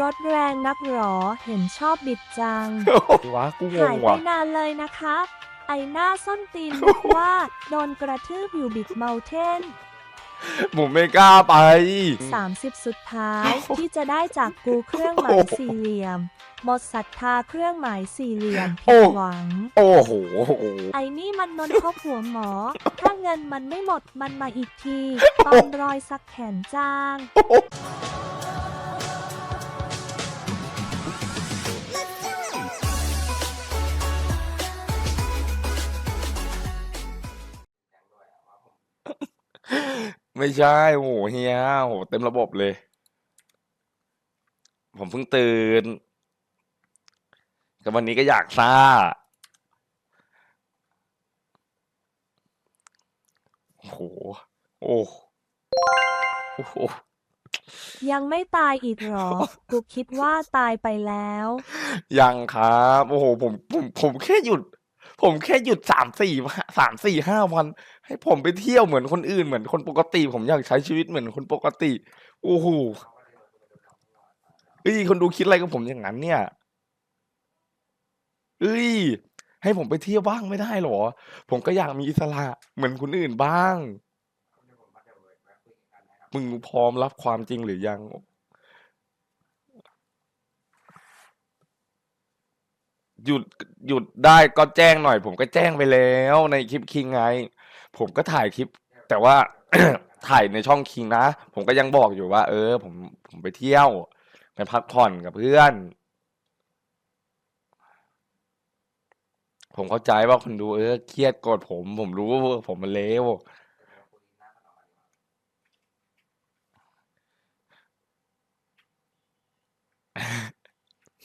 รถแรงนักหรอเห็นชอบบิดจัง วะกูงหางยไปว่ะ นานเลยนะคะ ไอหน้าส้นตีนบอกว่า โดนกระทืบอยู่บิ๊กเมลเทน ผมไม่กล้าไป 30 สุดท้ายที่จะได้จากกูเครื่องหมายสี่เหลี่ยม หมดศรัทธาเครื่องหมายสี่เหลี่ยมโอ้ผิดหวัง โอ้โห ไอ้นี่มันนนทบหัวหมอ ถ้าเงินมันไม่หมดมันมาอีกทีตอนรอยสักแขนจาง ไม่ใช่ โอ้โหเฮียโอ้โหเต็มระบบเลย ผมเพิ่งตื่นกับวันนี้ก็อยากซ่า โอ้โห โอ้โอ้โห ยังไม่ตายอีกหรอ กูคิดว่าตายไปแล้ว ยังครับ โอ้โห ผมผมผมแค่หยุด ผมแค่หยุดสามสี่สามสี่ห้าวัน ให้ผมไปเที่ยวเหมือนคนอื่นเหมือนคนปกติ ผมอยากใช้ชีวิตเหมือนคนปกติโอ้โหเอ้ยคนดูคิดอะไรกับผมอย่างนั้น เนี่ยเอ้ยให้ผมไปเที่ยวบ้างไม่ได้หรอ ผมก็อยากมีอิสระเหมือนคนอื่นบ้าง มึงพร้อมรับความจริงหรือยัง หยุดหยุดได้ก็แจ้งหน่อย ผมก็แจ้งไปแล้วในคลิปคิงไง ผมก็ถ่ายคลิป แต่ว่า ถ่ายในช่องคิงนะ ผมก็ยังบอกอยู่ว่า เออ ผมผมไปเที่ยวไปพักผ่อนกับเพื่อน ผมเข้าใจว่าคนดูเออเครียดโกรธผม ผมรู้ว่าผมมันเลว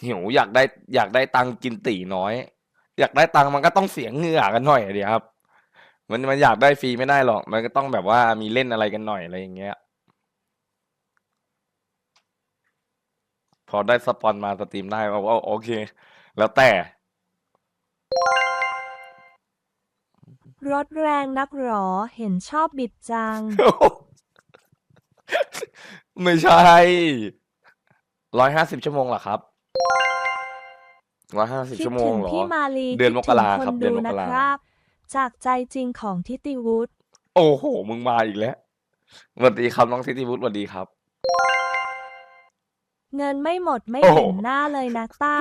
หิวอยากได้อยากได้ตังค์กินตีน้อย อยากได้ตังค์มันก็ต้องเสียเหงื่อกันหน่อยอะดีครับ มันมันอยากได้ฟรีไม่ได้หรอก มันก็ต้องแบบว่ามีเล่นอะไรกันหน่อยอะไรอย่างเงี้ย พอได้สปอนมาสตรีมได้ก็ว่าโอเค แล้วแต่รถแรงนักหรอเห็นชอบบิดจัง ไม่ใช่ร้อยห้าสิบชั่วโมงเหรอครับ ร้อยห้าสิบคิดชั่วโมถึงงเหรอ พี่มาลีเดือนมคิกราถึงครับนเดือนดูมกนะราครับ จากใจจริงของทิติวุฒิโอ้โห มึงมาอีกแล้วสวัสดีครับน้องทิติวุฒิสวัสดีครับ เงินไม่หมดไม่โอ้โห เห็นหน้าเลยนะต้า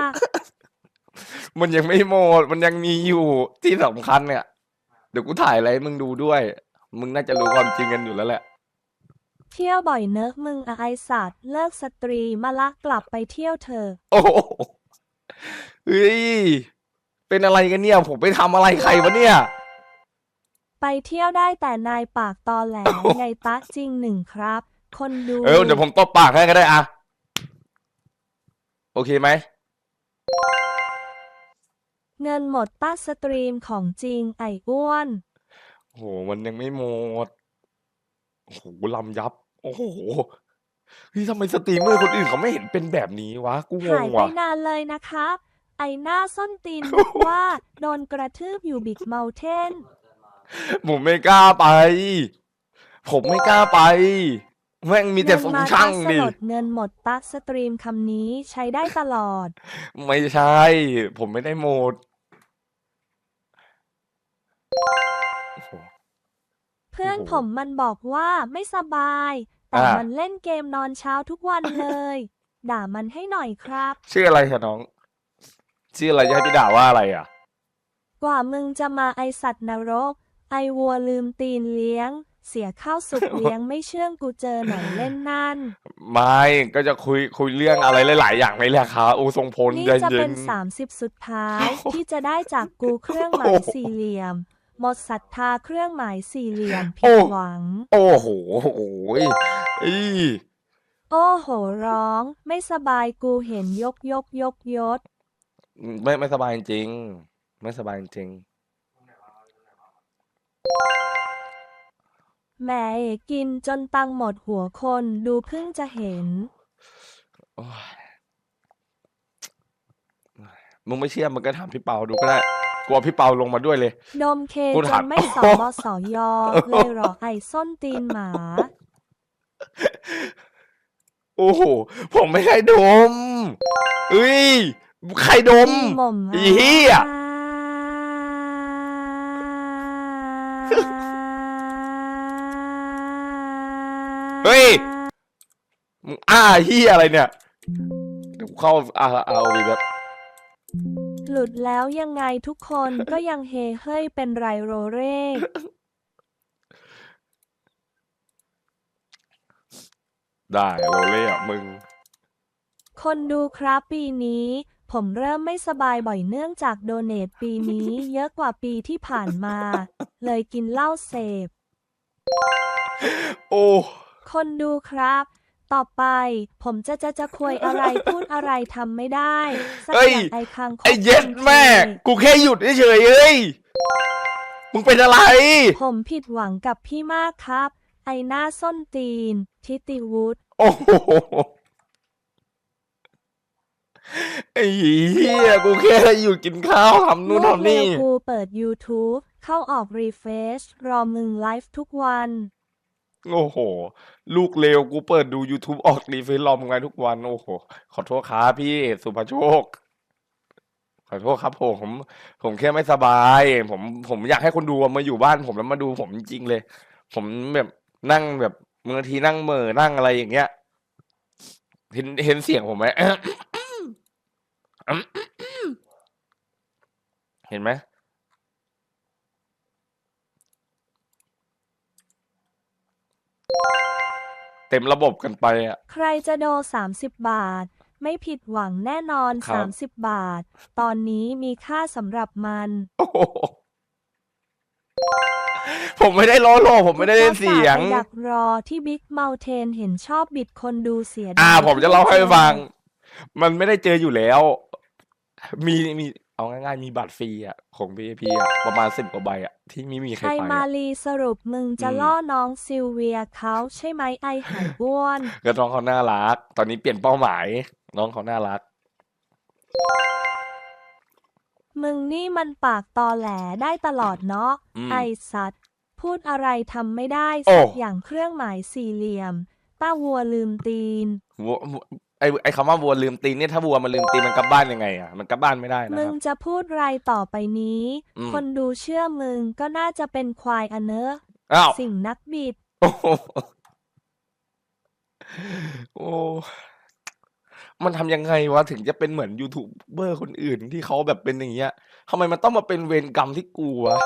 มันยังไม่หมด มันยังมีอยู่ที่สำคัญเนี่ย เดี๋ยวกูถ่ายอะไรให้มึงดูด้วย มึงน่าจะรู้ความจริงกันอยู่แล้วแหละ เที่ยวบ่อยเนิร์กมึงอะไอสัตว์เลิกสตรีมาละกลับไปเที่ยวเถอะ โอ้โห เฮ้ย เป็นอะไรกันเนี่ย ผมไปทำอะไรใครวะเนี่ย ไปเที่ยวได้แต่นายปากตอแหลโอ้โหไงตะจริงหนึ่งครับ คนดูเออเดี๋ยวผมตบปากให้ก็ได้อะโอเคไหม เงินหมดต้าสตรีมของจริงไอ้อ้วน โอ้โห มันยังไม่หมด โอ้โหลำยับ โอ้โหเฮ้ยทำไมสตรีมเมอร์คนอื่นเขาไม่เห็นเป็นแบบนี้วะ กูงหางยไปว่ะ นานเลยนะครับ ไอหน้าส้นตีนบอกว่า โดนกระทืบอยู่บิ๊กเมลเทน ผมไม่กล้าไป ผมไม่กล้าไป แม่งมีแต่เงิทรงมาช่างตัสดิลดเงินหมดตัสสตรีมคำนี้ใช้ได้ตลอด ไม่ใช่ ผมไม่ได้โหมดโอ้โหเพื่อนโอ้โหผมมันบอกว่าไม่สบาย แต่อ่ามั มันเล่นเกมนอนเช้าทุกวันเลย ด่ามันให้หน่อยครับ ชื่ออะไรคะน้อง ชื่ออะไรจะให้พี่ด่าว่าอะไรอะ กว่ามึงจะมาไอสัตว์นรก ไอวัวลืมตีนเลี้ยง เสียข้าวสุกเลี้ยงไม่เชื่องกูเจอไหนเล่นนั่น ไม่ก็จะคุยคุยเรื่องอะไรหลายๆอย่างไม่แหละครับโอ้ทรงพลนี่ใจจะเย็เป็น น30 สุดท้ายที่จะได้จากกูเครื่องหมายโอ้โหสี่เหลี่ยม หมดศรัทธาเครื่องหมายสี่เหลี่ยมผิโอ้ดหวัง โอ้โหโอ้ยอีโอ้โหร้อง ไม่สบายกูเห็นยกยกยกยศ ไม่ไม่สบายจริง ไม่สบายจริง แหมกินจนตังหมดหัวคนดูเพิ่งจะเห็น โอ้ยมึงไม่เชื่อมึงก็ถามพี่เปาดูก็ได้กลัวพี่เปาลงมาด้วยเลย ดมเคกูจถามนไม่สอบสอยเลยเหรอไอ้ส้นตีนหมา โอ้โห ผมไม่ใช่ดมเอ้ย ใครดม อีหม่อมอีเหี้ย เฮ้ยมึงอ้าเฮียอะไรเนี่ยเดี๋ยวกูเข้าอาอาวีแบบหลุดแล้วยังไงทุกคนก็ยังเฮเฮ้ยเป็นไรโรเร่ ได้โรเล่อะมึง คนดูครับปีนี้ ผมเริ่มไม่สบายบ่อยเนื่องจากโดเนทปีนี้ เยอะกว่าปีที่ผ่านมา เลยกินเหล้าเสพ โอ้ คนดูครับ ต่อไป ผมจะจะจะคุยอะไรพูดอะไรทำไม่ได้สักเอ้ย อย่างไอคังคบไอ้เย็ดคนแม่คุยกูแค่หยุดเฉยๆเอ้ย มึงเป็นอะไร ผมผิดหวังกับพี่มากครับ ไอหน้าส้นตีน ทิติวุฒ โอ้โห ไอ้เหี้ยกูแค่หยุดกินข้าวทำนู่นลูกทำเร็นี่วกูเปิด YouTube เข้าออกรีเฟชรอมึงไลฟ์ทุกวัน โอ้โห ลูกเลวกูเปิดดู YouTube ออกรีเฟซรอมึงไงทุกวัน โอ้โห ขอโทษครับพี่สุภโชค ขอโทษครับผมผมแค่ไม่สบาย ผมผมอยากให้คนดูมาอยู่บ้าน ผมแล้วมาดูผมจริงๆเลย ผมแบบนั่งแบบบางทีนั่งเหม่อนั่งอะไรอย่างเงี้ย เห็นเห็นเสียงผมไหม เห็นไหมเต็มระบบกันไปอะ ใครจะโด30 บาท ไม่ผิดหวังแน่นอน ครับ 30 บาท ตอนนี้มีค่าสำหรับมันโอ้โหผมไม่ได้ล้อโลผมไม่ได้เล่นเสียงอุตส่าห์ไปดักรอที่บิ๊กเม t เทนเห็นชอบบิดคนดูเสียดายอ่า ผมจะเล่าให้ที่ฟัง มันไม่ได้เจออยู่แล้ว มีมีเอาง่ายๆมีบัตรฟรีอะของ VIP อะประมาณสิบกว่าใบอะที่ไม่มีใครไอไปมาอะ ลีสรุปมึงจะอืมล่อน้องซิลเวียเขาใช่ไหมไอหายอ้วน ก็น้องเขาน่ารัก ตอนนี้เปลี่ยนเป้าหมาย น้องเขาน่ารัก มึงนี่มันปากตอแหลได้ตลอดเนาะอืมไอสัตว์ พูดอะไรทำไม่ได้โอ้สักอย่างเครื่องหมายสี่เหลี่ยมต้าวัวลืมตีน วัววัว ไอไอคำว่าวัวลืมตีนเนี่ยถ้าวัวมันลืมตีนมันกลับบ้านยังไงอะมันกลับบ้านไม่ได้นะมึคงรับ จะพูดไรต่อไปนี้ อืม คนดูเชื่อมึงก็น่าจะเป็นควายอะเนอะ อ้าว สิ่งนักบิด โอ้โหโอ้มันทำยังไงวะ ถึงจะเป็นเหมือนยูทูบเบอร์คนอื่นที่เขาแบบเป็นอย่างเงี้ยทำไมมันต้องมาเป็นเวรกรรมที่กูวะ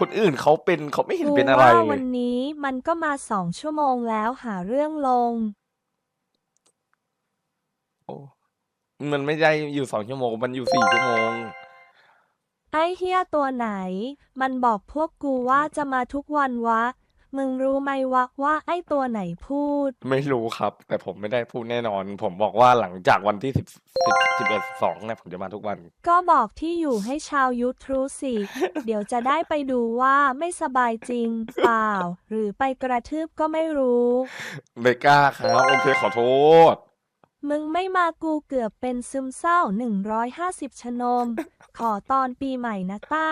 คนอื่นเขาเป็นเขาไม่เห็นกูเป็นอะไรว่าเลวัย นนี้มันก็มาสองชั่วโมงแล้วหาเรื่องลง โอ้มันไม่ได้อยู่สองชั่วโมง มันอยู่สี่ชั่วโมง ไอ้เฮียตัวไหน มันบอกพวกกูว่าจะมาทุกวันวะ มึงรู้ไหมวะว่าไอ้ตัวไหนพูด ไม่รู้ครับ แต่ผมไม่ได้พูดแน่นอน ผมบอกว่าหลังจากวันที่สิบสิบสิบเอ็ดสองเนี่ยผมจะมาทุกวัน ก็บอกที่อยู่ให้ชาวยูทรูสิ เดี๋ยวจะได้ไปดูว่าไม่สบายจริง เปล่า หรือไปกระทืบก็ไม่รู้ ไม่กล้าครับ โอเคขอโทษ มึงไม่มากูเกือบเป็นซึมเศร้า 150 ชนม ขอตอนปีใหม่นะต้า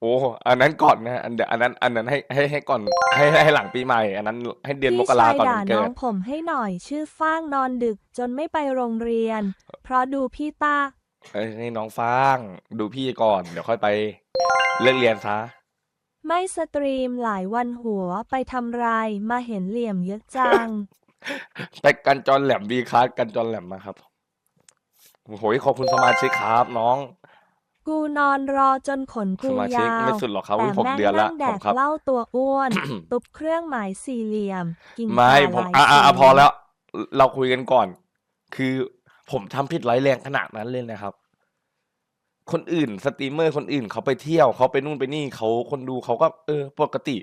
โอ้อันนั้นก่อนนะอันเดี๋ยวอันนั้นอันนั้นให้ให้ให้ก่อนให้ให้ให้หลังปีใหม่ อันนั้นให้เดือนมพี่กราชายก่อนด่าวันเกิน้อด งผมให้หน่อยชื่อฟ้างนอนดึกจนไม่ไปโรงเรียน เพราะดูพี่ต้าเอ้ยให้น้องฟาง ดูพี่ก่อน เดี๋ยวค่อยไปเลิกเรียนซะ ไม่สตรีมหลายวันหัวไปทำไรมาเห็นเหลี่ยมเยอะจัง ไปกันจอนแหลมบีคลาสกันจอนแหลมมาครับโอ้โหขอบคุณสมาชิกครับน้อง กูนอนรอจนขนสกูมาชิกยาวไม่สุดหรอกครับแต่อุ๊ยผมแม่งเดือนละนั่งแดผมกครับ เหล้าตัวอ้วน ตุบเครื่องหมายสี่เหลี่ยม กินไม่ปลาผมหลายอะอะอะสี พอแล้ว เราคุยกันก่อน คือผมทำผิดร้ายแรงขนาดนั้นเลยนะครับ คนอื่นสตรีมเมอร์คนอื่นเขาไปเที่ยวเขาไปนู่นไปนี่เขาคนดูเขาก็เออ ปกติ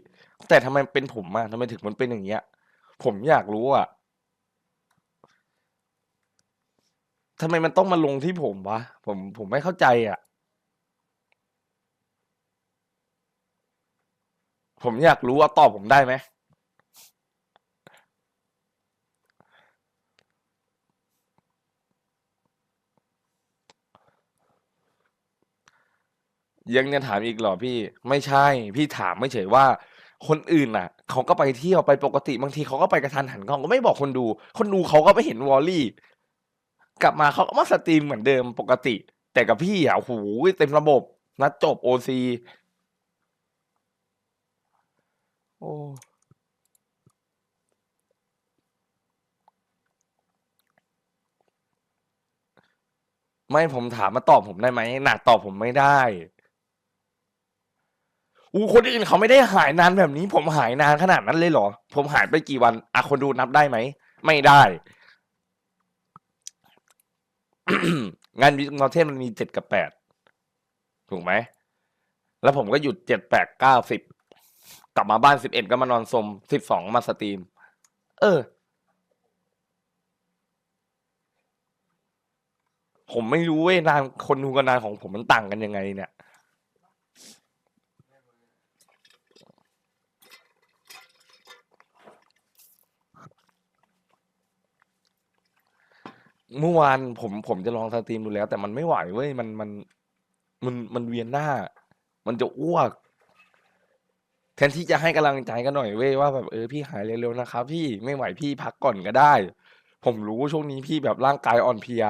แต่ทำไมเป็นผมอะทำไมถึงมันเป็นอย่างเงี้ย ผมอยากรู้อะทำไมมันต้องมาลงที่ผมวะ ผมผมไม่เข้าใจอะ ผมอยากรู้ว่าตอบผมได้ไหม ยังจะถามอีกเหรอพี่ ไม่ใช่ พี่ถามไม่เฉยว่า คนอื่นน่ะเขาก็ไปเที่ยวไปปกติบางทีเขาก็ไปกระทันหันเขาก็ไม่บอกคนดู คนดูเขาก็ไปเห็นวอลลี่ กลับมาเขาก็มาสตรีมเหมือนเดิมปกติ แต่กับพี่อะโอ้โหเต็มระบบ นัดจบโอซีโอ้ไม่ผมถามมาตอบผมได้ไหมหนักตอบผมไม่ได้ อูคนอื่นเขาไม่ได้หายนานแบบนี้ ผมหายนานขนาดนั้นเลยเหรอ ผมหายไปกี่วันอะคนดูนับได้ไหม ไม่ได้ งานวิกนอเทนมันมีเจ็ดกับแปดถูกไหม แล้วผมก็หยุดเจ็ดแปดเก้าสิบกลับมาบ้านสิบเอ็ดก็มานอนสมสิบสองมาสตรีม เออ ผมไม่รู้เว้ยนานคนดูกับนานของผมมันต่างกันยังไงเนี่ย เมื่อวานผมผมจะลองสตรีมดูแล้ว แต่มันไม่ไหวเว้ยมันมันมันมันเวียนหน้า มันจะอ้วก แทนที่จะให้กำลังใจกันหน่อยเว้ยว่าแบบเออพี่หายเร็วๆนะครับ พี่ไม่ไหวพี่พักก่อนก็ได้ ผมรู้ช่วงนี้พี่แบบร่างกายอ่อนเพลีย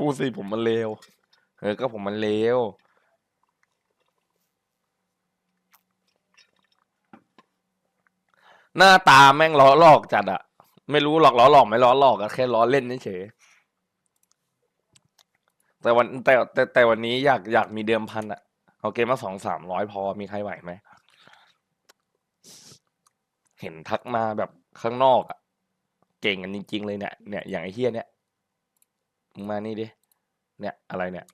พูดสิผมมันเลวเออก็ผมมันเลวหน้าตาแม่งล้อหลอกจัดอะไม่รู้หรอกล้อหลอกไม่ล้อหลอกอะแค่ล้อเล่นเฉยแต่วันแต่แต่แต่วันนี้อยากอยากมีเดิมพันอะเอาเกมมาสองสามร้อยพอมีใครไหวไหมเห็นทักมาแบบข้างนอกอะเก่งกันจริงๆเลยเนี่ยเนี่ยอย่างไอ้เฮียเนี่ย มึงมานี่ดิ เนี่ยอะไรเนี่ย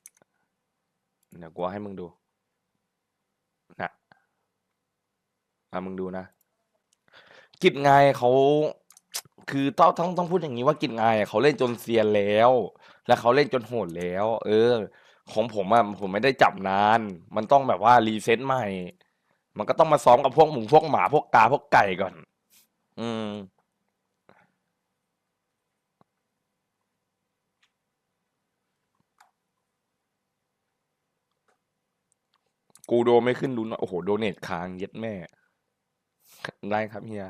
เดี๋ยวกูเอาให้มึงดูนะอะมึงดูนะ กิจงายเขาคือต้องต้องต้องพูดอย่างนี้ว่ากิจงายเขาเล่นจนเซียนแล้ว และเขาเล่นจนโหดแล้ว เออ ของผมอะผมไม่ได้จับนาน มันต้องแบบว่ารีเซ็ตใหม่ มันก็ต้องมาซ้อมกับพวกหมูพวกหมาพวกกาพวกไก่ก่อน อืม กูโดไม่ขึ้นดูหน่อยโอ้โหโดเนทค้างเย็ดแม่ ได้ครับเฮีย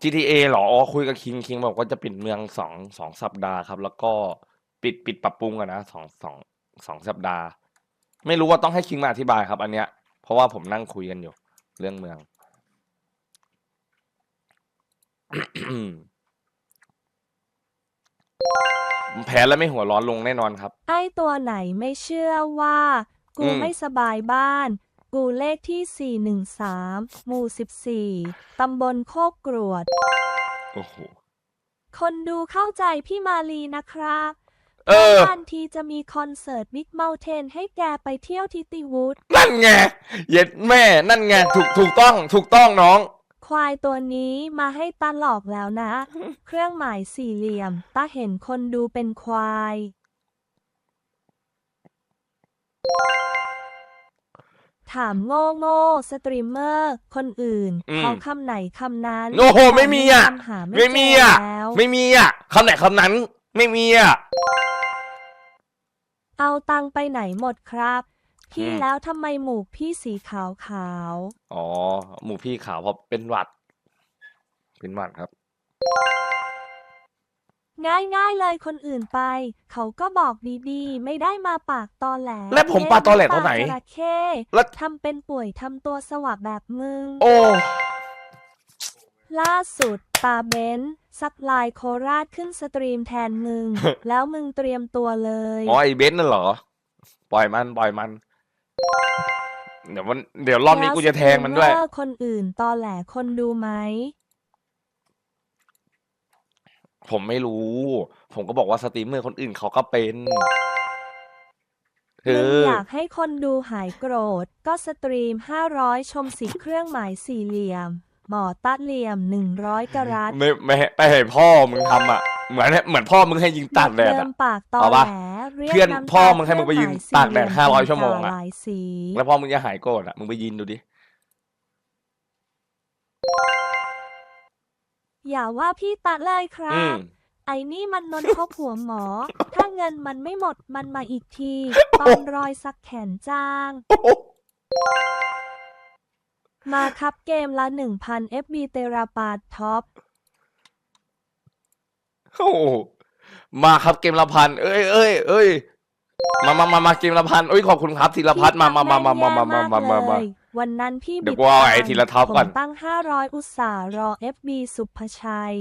GTA เหรออ๋อคุยกับคิงคิงบอกว่าจะปิดเมืองสองสองสัปดาห์ครับ แล้วก็ปิดปิดปรับปรุงอะนะสองสองสองสัปดาห์ ไม่รู้ว่าต้องให้คิงมาอธิบายครับ อันเนี้ย เพราะว่าผมนั่งคุยกันอยู่ เรื่องเมือง แพ้แล้วไม่หัวร้อนลงแน่นอนครับ ไอ้ตัวไหนไม่เชื่อว่า กูอืม ไม่สบายบ้าน กูเลขที่ 413 หมู่ 14 ตำบลโคกกรวด โอ้โห คนดูเข้าใจพี่มาลีนะครับเออ ทันทีจะมีคอนเสิร์ตบิ๊กเม t เทนให้แกไปเที่ยวทิติวูด นั่นไง เย็ดแม่ นั่นไง ถูก ถูกต้อง ถูกต้องน้อง ควายตัวนี้มาให้ตาหลอกแล้วนะ เครื่องหมายสี่เหลี่ยมตาเห็นคนดูเป็นควาย ถามโง่โง่สตรีมเมอร์ คนอื่นอืม เขาคำไหนคำนั้นโอ้โห ไม่มีอะ ตนนี้คำหาไม่มีอะเจแล้ว ไม่มีอะคำไหนคำนั้น ไม่มีอะ เอาตังไปไหนหมดครับ พี่อืม แล้วทำไมหมูกพี่สีขาวขาว อ๋อ หมูพี่ขาวเพราะเป็นหวัด เป็นหวัดครับ ง่ายง่ายๆเลยคนอื่นไป เขาก็บอกดีๆ ไม่ได้มาปากตอแหลและผมปากตอแหลตอนไหนเล่จระเข้แล้ว ทำเป็นป่วยทำตัวสวับแบบมึง โอ้ ล่าสุดตาเบนซ์ซักลายโคราชขึ้นสตรีมแทนมึง แล้วมึงเตรียมตัวเลย อ๋อไอเบนซ์น่ะเหรอ ปล่อยมัน ปล่อยมัน เดี๋ยวมันเดี๋ยวรอบนี้กูจะแทงมันด้วย แล้วสตรีเมอร์คนอื่นตอแหลคนดูไหม ผมไม่รู้ ผมก็บอกว่าสตรีมเมอร์คนอื่นเขาก็เป็นเอมึงออยากให้คนดูหายโกรธ ก็สตรีม 500 ชมสีเครื่องหมายสี่เหลี่ยม หมอตัดเหลี่ยม 100 กะรัตไม่ไม่ให้ไปให้พ่อมึงทำอะ เหมือนเหมือนพ่อมึงให้ยิงตัดแดดเดิอะ มปากตอเอาแหลปะหรียก เพื่อนน้ำพ่อตามึงให้มึงไปยืนเครื่องหมตากแดดสี่เหลี่ยม500ชั่วโมงอะหลายสีแล้วพอมึงจะหายโกรธอะ มึงไปยินดูดิ อย่าว่าพี่ตาเลยครัอืบ ม ไอ้นี่มันนนทบหัวหมอ ถ้าเงินมันไม่หมดมันมาอีกทีตอนรอยสักแขนจ้างโอ้โหมาครับเกมละ1,000 FB เตราปาดท็อป โอ้โห มาครับเกมละพันเอ้ยเอ้ยเอ้ยมามามามาเกมละพันเอ้ยขอบคุณครับธีรพัฒน์มามามามามามามามามามาวันนั้นพี่เดี๋ยวบิกูเอาตังไอ้ธีรท็อปผมก่อนตั้ง500อุตส่าห์รอ FB สุภชัย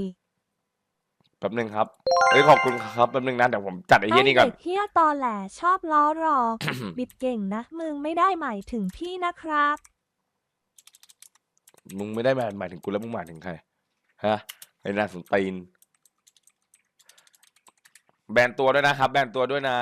แป๊บหนึงครับเอ้ยขอบคุณครับแป๊บหนึงนะเดี๋ยวผมจัดไอ้เหี้ยนี่ก่อนเด็กเฮียตอแหลชอบล้อหรอกบิดเก่งนะ มึงไม่ได้หมายถึงพี่นะครับ มึงไม่ได้หมายหมายถึงกูแล้วมึงหมายถึงใคร ฮะไอ้นาสนตีน แบนตัวด้วยนะครับ แบนตัวด้วยนะ